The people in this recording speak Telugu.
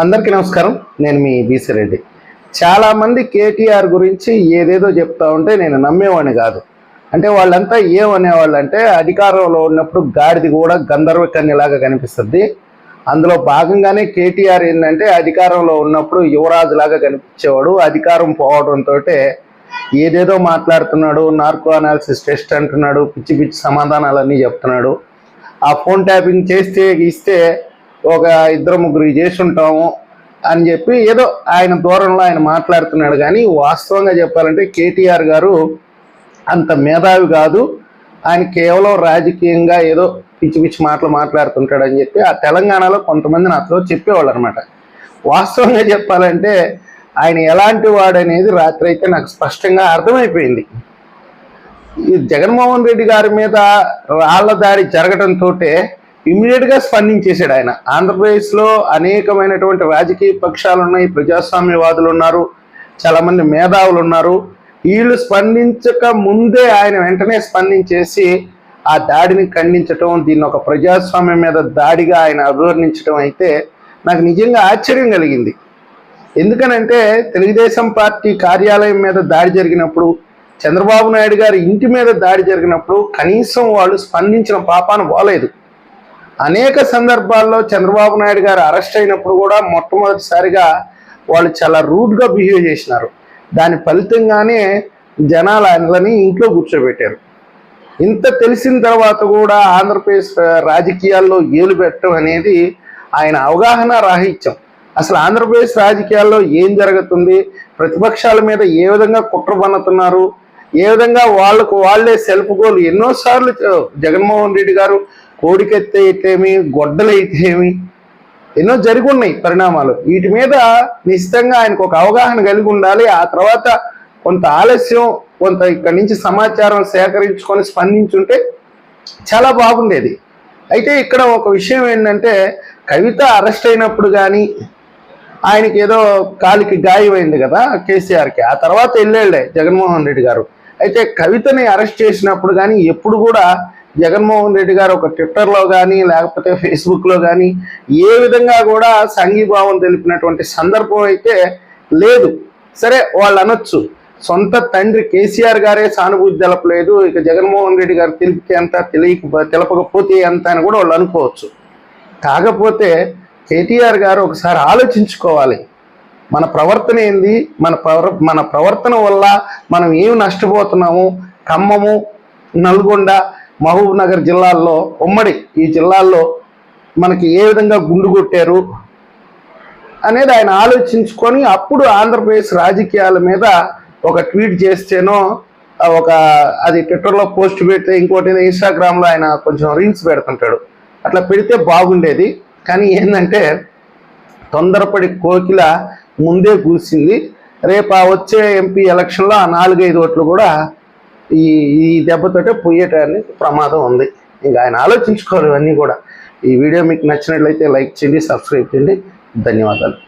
అందరికీ నమస్కారం. నేను మీ బీసీ రెడ్డి చాలామంది కేటీఆర్ గురించి ఏదేదో చెప్తా ఉంటే నేను నమ్మేవాడిని కాదు. అంటే వాళ్ళంతా ఏమనేవాళ్ళు అంటే అధికారంలో ఉన్నప్పుడు గాడిది కూడా గంధర్వ కన్యలాగా కనిపిస్తుంది. అందులో భాగంగానే కేటీఆర్ ఏంటంటే అధికారంలో ఉన్నప్పుడు యువరాజులాగా కనిపించేవాడు. అధికారం పోవడంతో ఏదేదో మాట్లాడుతున్నాడు నార్కో అనాలిసిస్ టెస్ట్ అంటున్నాడు పిచ్చి పిచ్చి సమాధానాలన్నీ చెప్తున్నాడు. ఆ ఫోన్ ట్యాపింగ్ చేస్తే ఇస్తే ఒక ఇద్దరు ముగ్గురు చేసి ఉంటాము అని చెప్పి ఏదో ఆయన దూరంలో ఆయన మాట్లాడుతున్నాడు. కానీ వాస్తవంగా చెప్పాలంటే కేటీఆర్ గారు అంత మేధావి కాదు. ఆయన కేవలం రాజకీయంగా ఏదో పిచ్చి పిచ్చి మాటలు మాట్లాడుతుంటాడు అని చెప్పి ఆ తెలంగాణలో కొంతమంది నాతో చెప్పేవాళ్ళు అనమాట వాస్తవంగా చెప్పాలంటే ఆయన ఎలాంటి వాడు అనేది రాత్రి అయితే నాకు స్పష్టంగా అర్థమైపోయింది. ఈ జగన్మోహన్ రెడ్డి గారి మీద రాళ్ళ దాడి జరగడంతో ఇమ్మీడియట్గా స్పందించేశాడు ఆయన. ఆంధ్రప్రదేశ్లో అనేకమైనటువంటి రాజకీయ పక్షాలు ఉన్నాయి ప్రజాస్వామ్యవాదులు ఉన్నారు చాలా మంది మేధావులు ఉన్నారు. వీళ్ళు స్పందించక ముందే ఆయన వెంటనే స్పందించేసి ఆ దాడిని ఖండించటం దీన్ని ఒక ప్రజాస్వామ్యం మీద దాడిగా ఆయన అభివర్ణించడం అయితే నాకు నిజంగా ఆశ్చర్యం కలిగింది. ఎందుకనంటే తెలుగుదేశం పార్టీ కార్యాలయం మీద దాడి జరిగినప్పుడు చంద్రబాబు నాయుడు గారి ఇంటి మీద దాడి జరిగినప్పుడు కనీసం వాళ్ళు స్పందించిన పాపాను పోలేదు అనేక సందర్భాల్లో చంద్రబాబు నాయుడు గారు అరెస్ట్ అయినప్పుడు కూడా మొట్టమొదటిసారిగా వాళ్ళు చాలా రూడ్గా బిహేవ్ చేసినారు. దాని ఫలితంగానే జనాలు ఆయనలని ఇంట్లో కూర్చోబెట్టారు. ఇంత తెలిసిన తర్వాత కూడా ఆంధ్రప్రదేశ్ రాజకీయాల్లో ఏలు పెట్టడం అనేది ఆయన అవగాహన రాహిత్యం. అసలు ఆంధ్రప్రదేశ్ రాజకీయాల్లో ఏం జరుగుతుంది? ప్రతిపక్షాల మీద ఏ విధంగా కుట్ర పన్నుతున్నారు? ఏ విధంగా వాళ్ళకు వాళ్ళే సెల్ఫ్ గోల్? ఎన్నోసార్లు జగన్మోహన్ రెడ్డి గారు కోడికెత్తే అయితేమి గొడ్డలైతేమి ఎన్నో జరిగి ఉన్నాయి పరిణామాలు. వీటి మీద నిశ్చితంగా ఆయనకు ఒక అవగాహన కలిగి ఉండాలి. ఆ తర్వాత కొంత ఆలస్యం కొంత ఇక్కడి నుంచి సమాచారం సేకరించుకొని స్పందించుంటే చాలా బాగుండేది. అయితే ఇక్కడ ఒక విషయం ఏంటంటే కవిత అరెస్ట్ అయినప్పుడు కానీ ఆయనకి ఏదో కాలికి గాయమైంది కదా కేసీఆర్కి. ఆ తర్వాత వెళ్ళాడే జగన్మోహన్ రెడ్డి గారు. అయితే కవితని అరెస్ట్ చేసినప్పుడు కానీ ఎప్పుడు కూడా జగన్మోహన్ రెడ్డి గారు ఒక ట్విట్టర్లో కానీ లేకపోతే ఫేస్బుక్లో కానీ ఏ విధంగా కూడా సంఘీభావం తెలిపినటువంటి సందర్భం అయితే లేదు. సరే వాళ్ళు అనొచ్చు. సొంత తండ్రి కేసీఆర్ గారే సానుభూతి తెలపలేదు. ఇక జగన్మోహన్ రెడ్డి గారు తెలిపితే ఎంత తెలియక తెలపకపోతే ఎంత అని కూడా వాళ్ళు అనుకోవచ్చు. కాకపోతే కేటీఆర్ గారు ఒకసారి ఆలోచించుకోవాలి. మన ప్రవర్తన ఏంది? మన ప్రవర్ మన ప్రవర్తన వల్ల మనం ఏమి నష్టపోతున్నాము? ఖమ్మము నల్గొండ మహబూబ్ నగర్ జిల్లాల్లో ఉమ్మడి ఈ జిల్లాల్లో మనకి ఏ విధంగా గుండు కొట్టారు అనేది ఆయన ఆలోచించుకొని అప్పుడు ఆంధ్రప్రదేశ్ రాజకీయాల మీద ఒక ట్వీట్ చేస్తేనో ఒక అది ట్విట్టర్లో పోస్ట్ పెడితే ఇంకోటి ఇన్స్టాగ్రామ్లో ఆయన కొంచెం రీల్స్ పెడుతుంటాడు. అట్లా పెడితే బాగుండేది. కానీ ఏంటంటే తొందరపడి కోకిల ముందే కూసింది. రేపు ఆ వచ్చే ఎంపీ ఎలక్షన్లో ఆ నాలుగైదు ఓట్లు కూడా ఈ ఈ దెబ్బతోటే పోయేటానికి ప్రమాదం ఉంది. ఇంకా ఆయన ఆలోచించుకోవాలి ఇవన్నీ కూడా. ఈ వీడియో మీకు నచ్చినట్లయితే లైక్ చేయండి సబ్స్క్రైబ్ చేయండి. ధన్యవాదాలు.